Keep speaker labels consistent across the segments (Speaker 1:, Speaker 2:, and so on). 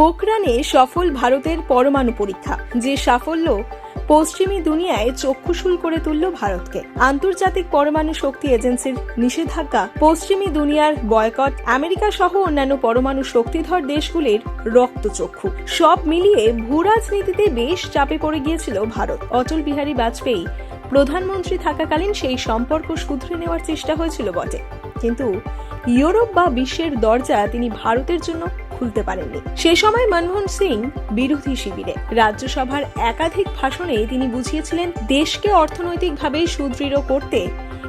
Speaker 1: পোখরানে সফল ভারতের পরমাণু পরীক্ষা, যে সাফল্য পশ্চিমী দুনিয়ায় চক্ষুশূল করে তুলল ভারতকে। আন্তর্জাতিক পরমাণু শক্তি এজেন্সির নিষেধাজ্ঞা, পশ্চিমী দুনিয়ার বয়কট, আমেরিকা সহ অন্যান্য পরমাণু শক্তিধর দেশগুলির রক্তচক্ষু। সব মিলিয়ে ভূ রাজনীতিতে বেশ চাপে পড়ে গিয়েছিল ভারত। অটল বিহারী বাজপেয়ী প্রধানমন্ত্রী থাকাকালীন সেই সম্পর্ক শুধরে নেওয়ার চেষ্টা হয়েছিল বটে। কিন্তু ইউরোপ বা বিশ্বের দরজা তিনি ভারতের জন্য খুলতে পারেননি। সে সময় মনমোহন সিং বিরোধী শিবিরে। রাজ্যসভার একাধিক ভাষণে তিনি বুঝিয়েছিলেন, দেশকে অর্থনৈতিকভাবে সুদৃঢ় করতে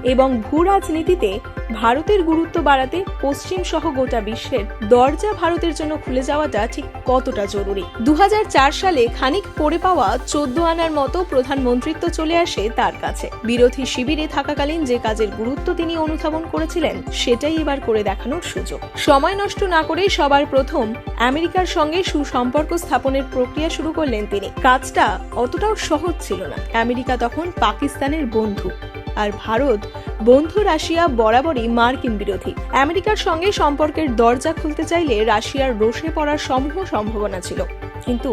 Speaker 1: এবং ভূ রাজনীতিতে ভারতের গুরুত্ব বাড়াতে পশ্চিম সহ গোটা বিশ্বের দরজা ভারতের জন্য খুলে যাওয়াটা ঠিক কতটা জরুরি? দুহাজার চার সালে খানিক পড়ে পাওয়া চোদ্দ আনার মতো প্রধানমন্ত্রিত্ব চলে আসে তার কাছে। বিরোধী শিবিরে থাকাকালীন যে কাজের গুরুত্ব তিনি অনুধাবন করেছিলেন, সেটাই এবার করে দেখানোর সুযোগ। সময় নষ্ট না করে সবার প্রথম আমেরিকার সঙ্গে সুসম্পর্ক স্থাপনের প্রক্রিয়া শুরু করলেন তিনি। কাজটা অতটাও সহজ ছিল না। আমেরিকা তখন পাকিস্তানের বন্ধু। আর ভারত বন্ধু রাশিয়া বরাবরই মার্কিন বিরোধী। আমেরিকার সঙ্গে সম্পর্কের দরজা খুলতে চাইলে রাশিয়ার রোষে পড়ার সমূহ সম্ভাবনা ছিল। কিন্তু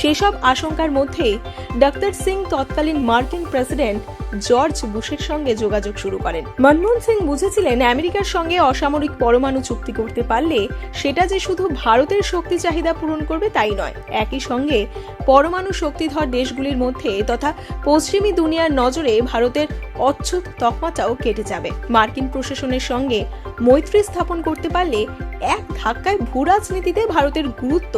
Speaker 1: সেসব আশঙ্কার মধ্যেই ডক্টর সিং তৎকালীন মার্কিন প্রেসিডেন্ট জর্জ বুশের সঙ্গে যোগাযোগ শুরু করেন। মনমোহন সিং বুঝেছিলেন আমেরিকার সঙ্গে অসামরিক পরমাণু চুক্তি করতে পারলে সেটা যে শুধু ভারতের শক্তি চাহিদা পূরণ করবে তাই নয়, একই সঙ্গে পরমাণু শক্তিধর দেশগুলির মধ্যে তথা পশ্চিমী দুনিয়ার নজরে ভারতের অচ্ছুত তকমাটাও কেটে যাবে। মার্কিন প্রশাসনের সঙ্গে মৈত্রী স্থাপন করতে পারলে এক ধাক্কায় ভূ রাজনীতিতে ভারতের গুরুত্ব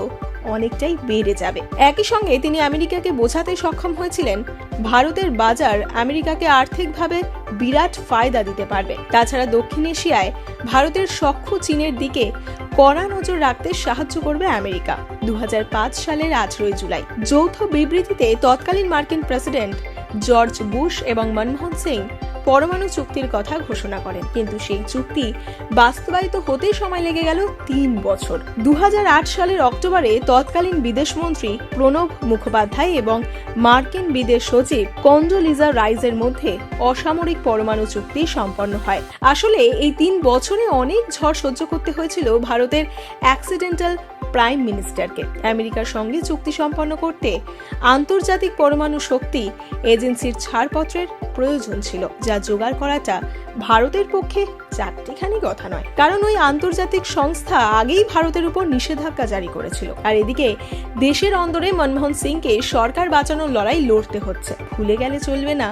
Speaker 1: অনেকটাই বেড়ে যাবে। একই সঙ্গে তিনি আমেরিকাকে বোঝাতে সক্ষম হয়েছিলেন, ভারতের বাজার আমেরিকাকে আর্থিকভাবে বিরাট ফায়দা দিতে পারবে। তাছাড়া দক্ষিণ এশিয়ায় ভারতের সখ্য চীনের দিকে কড়া নজর রাখতে সাহায্য করবে আমেরিকা। দু হাজার পাঁচ সালের আঠেরোই জুলাই। যৌথ বিবৃতিতে তৎকালীন মার্কিন প্রেসিডেন্ট জর্জ বুশ এবং মনমোহন সিং পরমাণু চুক্তির কথা ঘোষণা করেন। কিন্তু সেই চুক্তি বাস্তবায়িত হতে সময় লেগে গেল তিন বছর। দুহাজার আট সালের অক্টোবরে তৎকালীন বিদেশমন্ত্রী প্রণব মুখোপাধ্যায় এবং মার্কিন বিদেশ সচিব কন্ডোলিজা রাইজের মধ্যে অসামরিক পরমাণু চুক্তি সম্পন্ন হয়। আসলে এই তিন বছরে অনেক ঝড় সহ্য করতে হয়েছিল ভারতের অ্যাক্সিডেন্টাল প্রাইম মিনিস্টারকে। আমেরিকার সঙ্গে চুক্তি সম্পন্ন করতে আন্তর্জাতিক পরমাণু শক্তি এজেন্সির ছাড়পত্রের প্রয়োজন ছিল, যা জোগাড় করাটা ভারতের পক্ষে চারটিখানি কথা নয়। কারণ ওই আন্তর্জাতিক সংস্থা আগেই ভারতের উপর নিষেধাজ্ঞা জারি করেছিল। আর এদিকে দেশের অন্দরে মনমোহন সিংকে সরকার বাঁচানোর লড়াই লড়তে হচ্ছে। ভুলে গেলে চলবে না।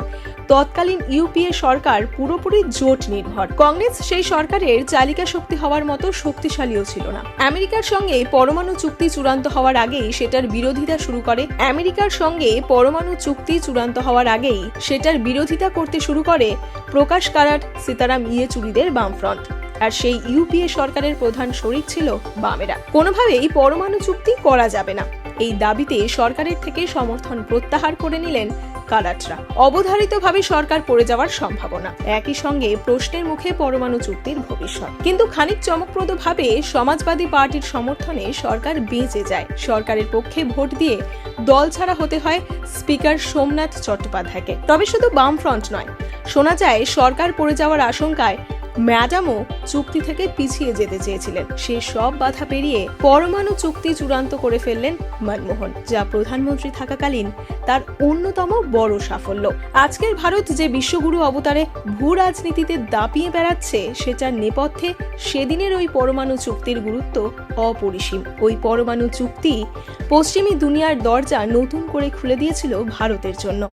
Speaker 1: তৎকালীন ইউপিএ সরকার পুরোপুরি জোট নির্ভর। কংগ্রেস সেই সরকারের চালিকা শক্তি হওয়ার মতো শক্তিশালীও ছিল না। আমেরিকার সঙ্গে পরমাণু চুক্তি চূড়ান্ত হওয়ার আগেই সেটার বিরোধিতা শুরু করে। আমেরিকার সঙ্গে পরমাণু চুক্তি চূড়ান্ত হওয়ার আগেই সেটার বিরোধিতা করতে শুরু করে প্রকাশ কারাট সীতারাম ইয়েচুরিদের বামফ্রন্ট। আর সেই ইউপিএ সরকারের প্রধান শরিক ছিল বামেরা। কোনোভাবেই পরমাণু চুক্তি করা যাবে না। এই দাবিতে সরকারের থেকে সমর্থন প্রত্যাহার করে নিলেন কারাটরা অবধারিতভাবে সরকার পড়ে যাওয়ার সম্ভাবনা। একই সঙ্গে প্রশ্নের মুখে পরমাণু চুক্তির ভবিষ্যৎ। কিন্তু খানিক চমকপ্রদভাবে সমাজবাদী পার্টির সমর্থনে সরকার বেঁচে যায়। সরকারের পক্ষে ভোট দিয়ে দল ছাড়া হতে হয় স্পিকার সোমনাথ চট্টোপাধ্যায়কে। তবে শুধু বামফ্রন্ট নয়, শোনা যায় সরকার পড়ে যাওয়ার আশঙ্কায় ম্যাডামও চুক্তি থেকে পিছিয়ে যেতে চেয়েছিলেন। সে সব বাধা পেরিয়ে পরমাণু চুক্তি চূড়ান্ত করে ফেললেন মনমোহন, যা প্রধানমন্ত্রী থাকাকালীন তার অন্যতম বড় সাফল্য। আজকের ভারত যে বিশ্বগুরু অবতারে ভূ রাজনীতিতে দাপিয়ে বেড়াচ্ছে, সেটার নেপথ্যে সেদিনের ওই পরমাণু চুক্তির গুরুত্ব অপরিসীম। ওই পরমাণু চুক্তি পশ্চিমী দুনিয়ার দরজা নতুন করে খুলে দিয়েছিল ভারতের জন্য।